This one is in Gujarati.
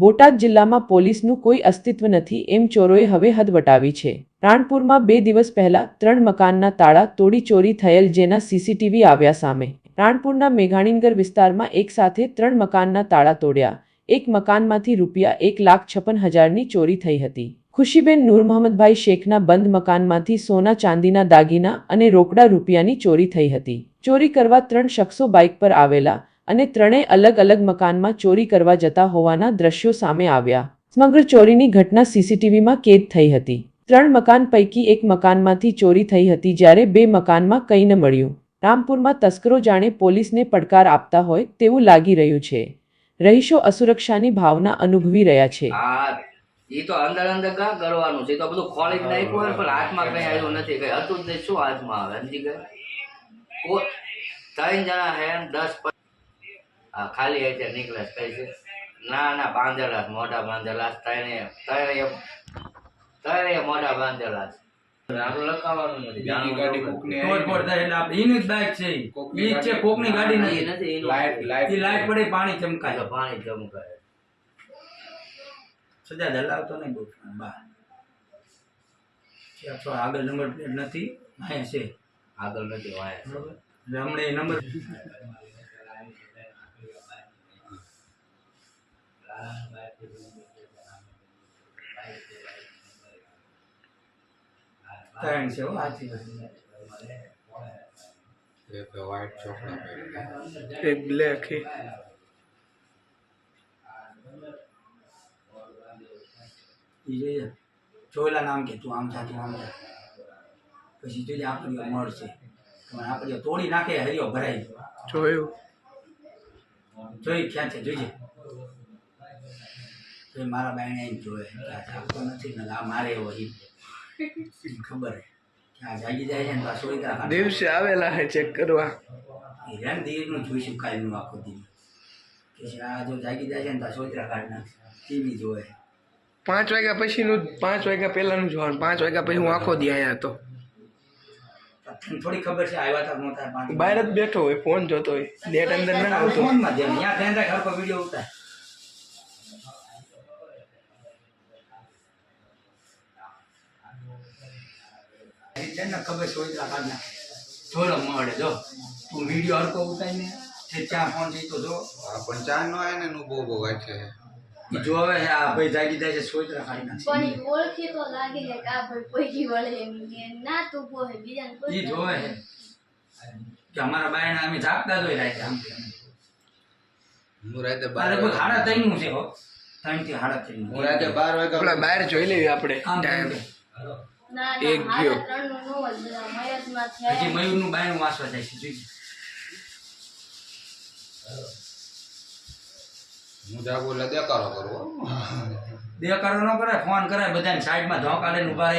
બોટાદ જિલ્લામાં પોલીસનું કોઈ અસ્તિત્વ નથી એમ ચોરોએ હવે હદ વટાવી છે. રાણપુરમાં બે દિવસ પહેલા ત્રણ મકાનના તાળા તોડી ચોરી થયેલ જેના સીસીટીવી આવ્યા સામે. રાણપુરના મેઘાણીનગર વિસ્તારમાં એક સાથે ત્રણ મકાનના તાળા તોડ્યા. એક મકાનમાંથી રૂપિયા એક લાખ છપ્પન હજારની ચોરી થઈ હતી. ખુશીબેન નૂર મોહમ્મદભાઈ શેખના બંધ મકાનમાંથી સોના ચાંદીના દાગીના અને રોકડા રૂપિયાની ચોરી થઈ હતી. ચોરી કરવા ત્રણ શખ્સો બાઇક પર આવેલા. અને ત્રણેય અલગ અલગ મકાનમાં ચોરી કરવા જતા હોવાના દ્રશ્યો સામે આવ્યા. સમગ્ર ચોરીની ઘટના સીસીટીવીમાં કેદ થઈ હતી. ત્રણ મકાન પૈકી એક મકાનમાંથી ચોરી થઈ હતી જ્યારે બે મકાનમાં કંઈ ન મળ્યું. રામપુરમાં તસ્કરો જાણે પોલીસને પડકાર આપતા હોય તેવું લાગી રહ્યું છે. રહીશો અસુરક્ષાની ભાવના અનુભવી રહ્યા છે. એ તો અંદર અંદર કા કરવાનું છે? તો બધું ખોલી નાખ્યું હોય પણ હાથમાં કઈ આવ્યું નથી. કઈ હતું જ નહીં. શું હાથમાં આવે? સમજી ગયા? ત્રણ જણા હે દસ હા ખાલી હશે છે નીકળે કઈ છે ના ના બાંધેલા મોઢા બાંધેલા ત્રણે ત્રણે ત્રણે મોઢા બાંધેલા લખાવાનું નથી એની જ બાઇક છે. છે કોકની ગાડી નથી. લાઈટ લાઈટ પડે પાણી ચમકાય. તો પાણી ચમકાય. સજા હલાવતો નહીં બહુ બા. છે આગળ નંબર પ્લેટ નથી અહીંયા છે. આગળ નથી વાય બરોબર? હમણાં નંબર ત્રણ છે હો સાચી વાત એક વ્હાઈટ ચોકડા પહેરેલા. એક બ્લેક હે ઈ જોઈએ જોયેલા નામ કે તું આમ થા તું આમ થા પછી જોઈએ આકડીઓ મળશે તમે આકડીઓ તોડી નાખે હરિયો ભરાઈ જોયું જોઈ ક્યાં છે જોઈજે તો મારા બાઈને એમ જોવે કે આ જાગતો નથી ને આ મારે એવો ઈ એને ખબર હે જાગી જાય છે ને તો આ દિવસે આવેલા હે ચેક કરવા. એ રેમ દીરનું જોઈશું કાલનું આખો દિન કે આ જો જાગી જાય છે ને તો સોચરા કાઢ નાખશે. ટીવી જોવે. પાંચ વાગ્યા પછીનું પાંચ વાગ્યા પહેલાનું જોવાનું. પાંચ વાગ્યા પછી હું આખો દી આયા હતો થોડી ખબર છે આવ્યા તા નહોતા પાંચ બહાર જ બેઠો હોય ફોન જોતો હોય. નેટ અંદર ના આવતો. ફોનમાં ધ્યાન ત્યાં ત્યાં હરખો વીડિયો ઉતાર. તને ખબર સોઈતા કાઢ નાખે મળે જો. તું વીડિયો હરખો ઉતારીને જે ત્યાં ફોન છે તો જો. પણ ચા નો આવે ને એનું બહુ બહુ છે. ઈ જોવે હે આ ભાઈ જાગી જાય છે સોઈતા કાઢી નાખશે પણ ઓળખે તો લાગે છે કે આ ભાઈ પૈકી વળે ના તું પોહે બીજાને ઈ કોઈ જોવે હે કે અમારા બાયના અમે જાગતા જોઈ રાખે આમ. હું રાતે બાર સાડા વાગે ત્રણનું છે હો. ત્રણથી સાડા ત્રણનું. હું રાતે બાર બહાર જોઈ લેવી આપણે. આમ ટાઈમ. ના એક ના ગયો. હજી મયુરનું બાયણું વાંચવા જાય છે જોઈ હું જાગો એટલે દેકારો કરવો દેકારો કરો ન કરે ફોન કરે બધાને સાઈડમાં ધોકા લઈને ઊભા રહી.